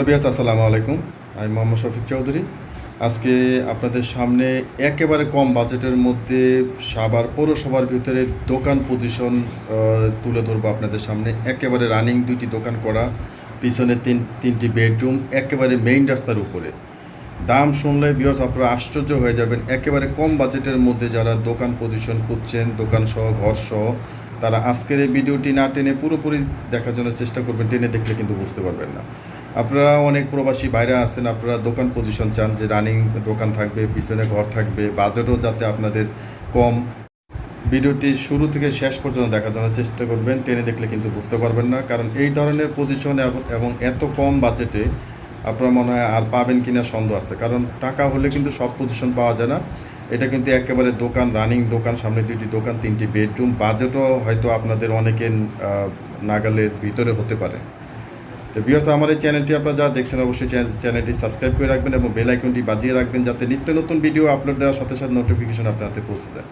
Hello আসসালামু আলাইকুম। আমি মোহাম্মদ শফিক চৌধুরী। আজকে আপনাদের সামনে একেবারে কম বাজেটের মধ্যে সাবার পৌরসভার ভিতরে দোকান পজিশন তুলে ধরবো আপনাদের সামনে। একেবারে রানিং দুইটি দোকান করা, পিছনে তিন, তিনটি বেডরুম একেবারে মেইন রাস্তার উপরে। দাম শুনলে বিয়স আপনারা আশ্চর্য হয়ে যাবেন। একেবারে কম বাজেটের মধ্যে যারা দোকান পজিশন খুঁজছেন, দোকান সহ, ঘর সহ, তারা আজকের এই ভিডিওটি না টেনে পুরোপুরি দেখার জন্য চেষ্টা করবেন। টেনে দেখলে কিন্তু বুঝতে পারবেন না। আপনারা অনেক প্রবাসী বাইরে আছেন, আপনারা দোকান পজিশন চান যে রানিং দোকান থাকবে, পিছনে ঘর থাকবে, বাজেটও যাতে আপনাদের কম। ভিডিওটি শুরু থেকে শেষ পর্যন্ত দেখার জন্য চেষ্টা করবেন, টেনে দেখলে কিন্তু বুঝতে পারবেন না। কারণ এই ধরনের পজিশন এবং- এত কম বাজেটে আপনার মনে হয় আর পাবেন কিনা সন্দেহ আছে। কারণ টাকা হলে কিন্তু সব পজিশন পাওয়া যায় না। এটা কিন্তু একেবারে দোকান রানিং দোকান, সামনে দুটি দোকান, তিনটি বেডরুম বাজেটও হয়তো আপনাদের অনেকের নাগালের ভিতরে হতে পারে। তো ভিউয়ার্স আমার এই চ্যানেলটি আপনারা যা দেখছেন, অবশ্যই চ্যানেল- চ্যানেলটি সাবস্ক্রাইব করে রাখবেন এবং বেল আইকনটি বাজিয়ে রাখবেন যাতে নিত্য নতুন ভিডিও আপলোড দেওয়ার সাথে সাথে নোটিফিকেশন আপনার হাতে পৌঁছে যায়।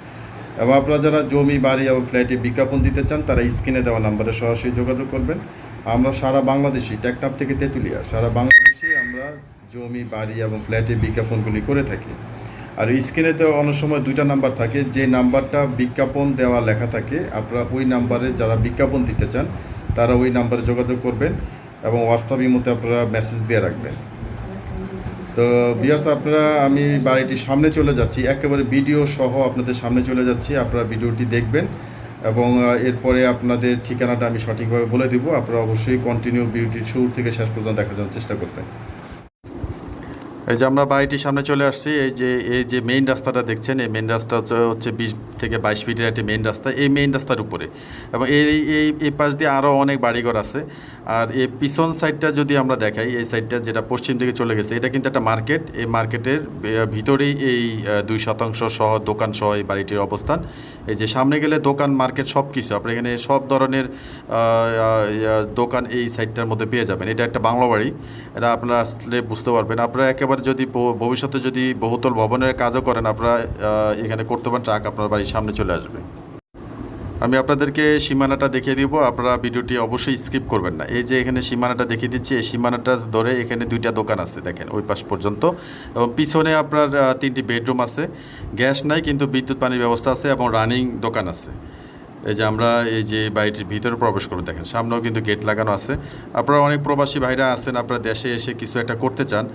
এবং আপনারা যারা জমি, বাড়ি এবং ফ্ল্যাটে বিজ্ঞাপন দিতে চান, তারা স্ক্রিনে দেওয়া নাম্বারে সরাসরি যোগাযোগ করবেন। আমরা সারা বাংলাদেশি টেকনাপ থেকে তেঁতুলিয়া, সারা বাংলাদেশে আমরা জমি, বাড়ি এবং ফ্ল্যাটে বিজ্ঞাপনগুলি করে থাকি। আর স্ক্রিনে তো অনেক সময় দুইটা নাম্বার থাকে, যে নাম্বারটা বিজ্ঞাপন দেওয়া লেখা থাকে, আপনারা ওই নাম্বারে যারা বিজ্ঞাপন দিতে চান, তারা ওই নাম্বারে যোগাযোগ করবেন। এবং হোয়াটসঅ্যাপ ইমোতে আপনারা মেসেজ দিয়ে রাখবেন। তো বিয়ার্স আপনারা, আমি বাড়িটির সামনে চলে যাচ্ছি। একেবারে ভিডিও সহ আপনাদের সামনে চলে যাচ্ছি। আপনারা ভিডিওটি দেখবেন এবং এরপরে আপনাদের ঠিকানাটা আমি সঠিকভাবে বলে দিব। আপনারা অবশ্যই কন্টিনিউ ভিডিওটি শুরু থেকে শেষ পর্যন্ত দেখার জন্য চেষ্টা করবেন। এই যে আমরা বাড়িটির সামনে চলে আসছি, এই যে এই যে মেইন রাস্তাটা দেখছেন, এই মেইন রাস্তা হচ্ছে- বিশ থেকে বাইশ ফিটের একটি মেইন রাস্তা। এই মেইন রাস্তার উপরে। এবং এই এই এই পাশ দিয়ে আরও অনেক বাড়িঘর আছে। আর এই পিছন সাইডটা যদি আমরা দেখাই, এই সাইডটা যেটা পশ্চিম দিকে চলে গেছে, এটা কিন্তু একটা মার্কেট এই মার্কেটের ভিতরেই এই দুই শতাংশ সহ দোকান সহ এই বাড়িটির অবস্থান। এই যে সামনে গেলে দোকান মার্কেট সব কিছু আপনি এখানে সব ধরনের দোকান এই সাইডটার মধ্যে পেয়ে যাবেন। এটা একটা বাংলা বাড়ি। এটা আপনারা আসলে বুঝতে পারবেন। আপনারা একেবারে যদি ভবিষ্যতে যদি বহুতল ভবনের কাজও করেন, আপনারা এখানে করতে পারেন ট্রাক আপনার বাড়ির সামনে চলে আসবে। আমি আপনাদেরকে সীমানাটা দেখিয়ে দিব, আপনারা ভিডিওটি অবশ্যই স্কিপ করবেন না। এই যে এখানে সীমানাটা দেখিয়ে দিচ্ছি, এই সীমানাটা ধরে এখানে দুইটা দোকান আছে, দেখেন, ওই পাশ পর্যন্ত। এবং পিছনে আপনার তিনটি বেডরুম আছে। গ্যাস নাই, কিন্তু বিদ্যুৎ পানির ব্যবস্থা আছে এবং রানিং দোকান আছে। এই যে আমরা এই যে বাড়িটির ভিতরে প্রবেশ করব, দেখেন, সামনেও কিন্তু গেট লাগানো আছে। আপনারা অনেক প্রবাসী ভাইরা আছেন, আপনারা দেশে এসে কিছু একটা করতে চান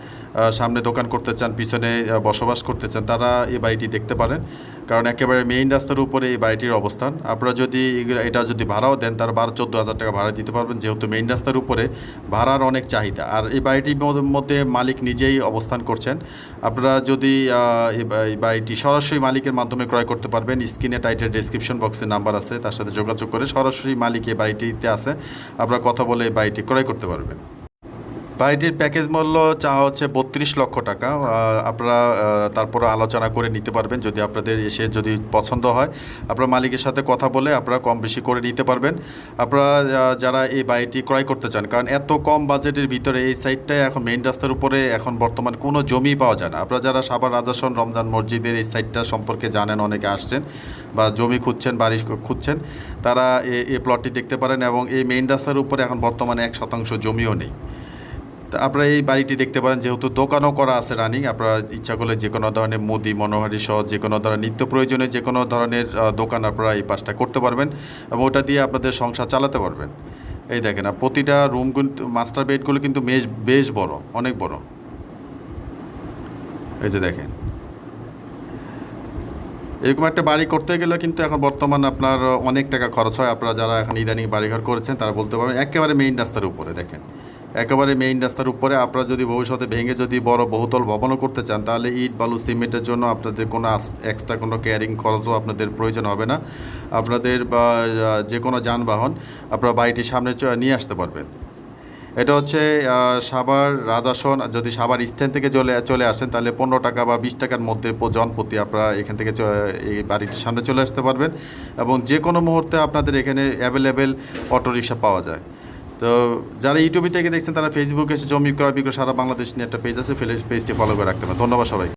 সামনে দোকান করতে চান, পিছনে বসবাস করতে চান, তারা এই বাড়িটি দেখতে পারেন। কারণ একেবারে মেইন রাস্তার উপরে এই বাড়িটির অবস্থান। আপনারা যদি এটা যদি ভাড়াও দেন, তার বারো চোদ্দ হাজার টাকা ভাড়া দিতে পারবেন, যেহেতু মেইন রাস্তার উপরে ভাড়ার অনেক চাহিদা। আর এই বাড়িটির মধ্যে- মালিক নিজেই অবস্থান করছেন। আপনারা যদি এই বাড়িটি সরাসরি মালিকের মাধ্যমে ক্রয় করতে পারবেন, স্ক্রিনে টাইটের ডেসক্রিপশন বক্সে নাম্বার আছে। তার সাথে যোগাযোগ করে সরাসরি মালিক এই বাড়িটিতে আছে। আপনারা কথা বলে এই বাড়িটি ক্রয় করতে পারবেন। বাড়িটির প্যাকেজ মূল্য চা হচ্ছে বত্রিশ লক্ষ টাকা। আপনারা তারপরে আলোচনা করে নিতে পারবেন যদি আপনাদের এসে যদি পছন্দ হয়। আপনারা মালিকের সাথে কথা বলে আপনারা কম বেশি করে নিতে পারবেন। আপনারা যারা এই বাড়িটি ক্রয় করতে চান, কারণ এত কম বাজেটের ভিতরে এই সাইডটায় এখন মেইন রাস্তার উপরে এখন বর্তমান কোনো জমি পাওয়া যায় না। আপনারা যারা সাবার রাজাসন রমজান মসজিদের এই সাইডটা সম্পর্কে জানেন, অনেকে আসছেন বা জমি খুঁজছেন, বাড়ি খুঁজছেন, তারা এই প্লটটি দেখতে পারেন এবং এই মেইন রাস্তার উপরে এখন বর্তমানে এক শতাংশ জমিও নেই। আপনারা এই বাড়িটি দেখতে পারেন, যেহেতু দোকানও করা আছে রানিং আপনারা ইচ্ছা করলে যে কোনো ধরনের মুদি, মনোহারি সহ যে কোনো ধরনের নিত্য প্রয়োজনে যে কোনো ধরনের দোকান আপনারা এই পাশটা করতে পারবেন এবং ওটা দিয়ে আপনাদের সংসার চালাতে পারবেন। এই দেখেন, আর প্রতিটা রুম কিন্তু মাস্টার বেডগুলো কিন্তু বেশ বেশ বড়, অনেক বড়। এই যে দেখেন। এরকম একটা বাড়ি করতে গেলে কিন্তু এখন বর্তমান আপনার অনেক টাকা খরচ হয়। আপনারা যারা এখন ইদানিং বাড়িঘর করেছেন, তারা বলতে পারবেন, একেবারে মেইন রাস্তার উপরে, দেখেন। একেবারে মেইন রাস্তার উপরে। আপনারা যদি ভবিষ্যতে ভেঙে যদি বড় বহুতল ভবনও করতে চান, তাহলে ইট, বালু, সিমেন্টের জন্য আপনাদের কোনো এক্সট্রা কোনো ক্যারিং খরচও আপনাদের প্রয়োজন হবে না। আপনাদের বা যে কোনো যানবাহন আপনারা বাড়িটির সামনে নিয়ে আসতে পারবেন। এটা হচ্ছে সাভার রাজাসন। যদি সাবার স্ট্যান্ড থেকে চলে চলে আসেন, তাহলে পনেরো টাকা বা বিশ টাকার মধ্যে জনপ্রতি আপনারা এখান থেকে এই বাড়িটির সামনে চলে আসতে পারবেন। এবং যে কোনো মুহূর্তে আপনাদের এখানে অ্যাভেলেবেল অটোরিকশা পাওয়া যায়। তো যারা ইউটিউবে থেকে দেখছেন, তারা ফেসবুকে এসে জমি ক্রয় বিক্রয় সারা বাংলাদেশ নিয়ে একটা পেজ আছে পেজটি ফলো করে রাখতে পারেন। ধন্যবাদ সবাই